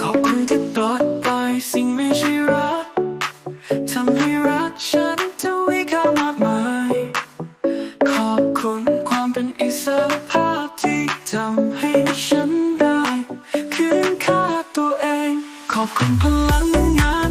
ขอบคุณที่ปลดปล่อยสิ่งไม่ใช่รักทำให้รักฉันทวีค่ามากมาย ขอบคุณความเป็นอิสระภาพที่ทำให้ฉันได้ คืนค่าตัวเอง ขอบคุณพลังงาน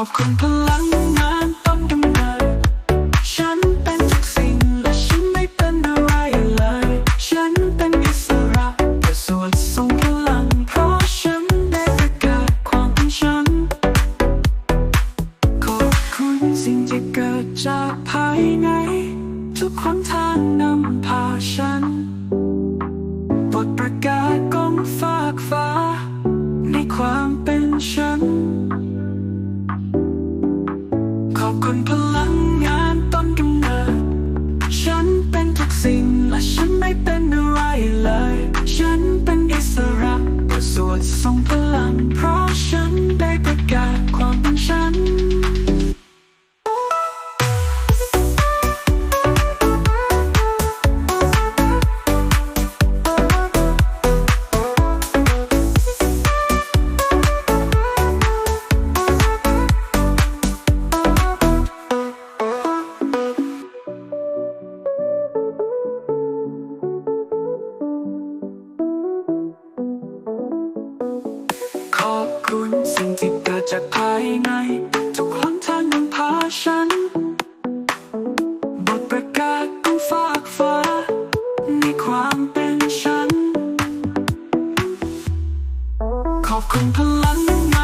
อบคุณพลังงานต้นกำเนิดฉันเป็นทุกสิ่งและฉันไม่เป็นอะไรเลย ฉันเป็นอิสระแต่สวดทรงพลังเพราะฉันได้ประกาศความเป็นฉัน ขอบคุณสิ่งที่เกิดจากภายใน ทุกคนทางนำพาฉัน ส่งพลังพรา สิ่งที่เกิดจากภายใน ทุกหนทางนำพาฉัน บทประกาศของฟากฟ้า ในความเป็นฉัน ขอบคุณพลังง